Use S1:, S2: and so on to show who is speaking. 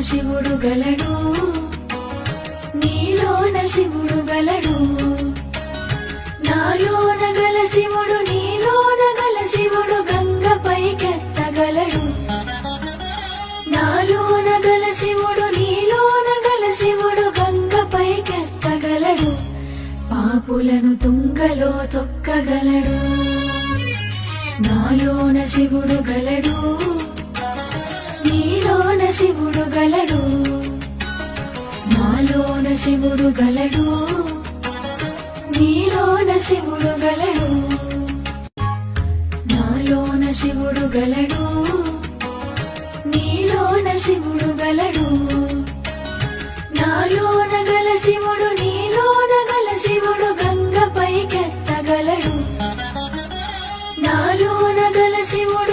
S1: శివుడు గలడు. నీలోన శివుడు గలడు. నాలోన గల శివుడు నీలోన గల శివుడు గంగపై కెత్తగలడు నాలోన గల శివుడు నీలోన గల శివుడు గంగపై కెత్తగలడు పాపులను తుంగలో తొక్కగలడు. నాలోన శివుడు గలడు. శివుడు గలడు. నాలోన శివుడు గలడు. నీలోన శివుడు గలడు. నాలోన శివుడు గలడు. నీలోన శివుడు గలడు. నాలోన గల శివుడు నీలోన గల శివుడు గంగపై కెత్తగలడు నాలోన గల శివుడు